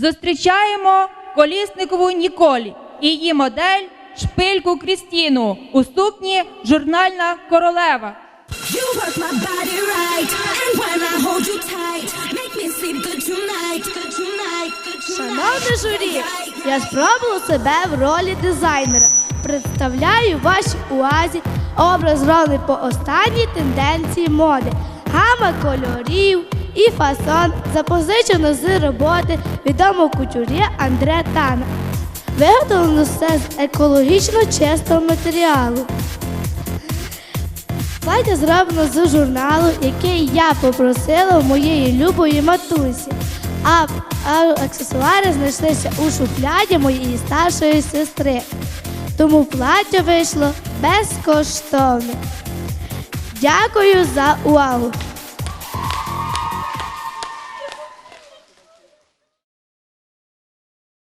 Зустрічаємо Колісникову Ніколі і її модель Шпильку Крістіну у сукні Журнальна королева. Шановне журі, я спробувала себе в ролі дизайнера. Представляю вашій увазі образ зроблений по останній тенденції моди, гама кольорів і фасон запозичено з роботи відомого кутюр'є Андре Тана. Виготовлено все з екологічно чистого матеріалу. Плаття зроблено з журналу, який я попросила у моєї любої матусі. А аксесуари знайшлися у шуфляді моєї старшої сестри. Тому плаття вийшло безкоштовно. Дякую за увагу!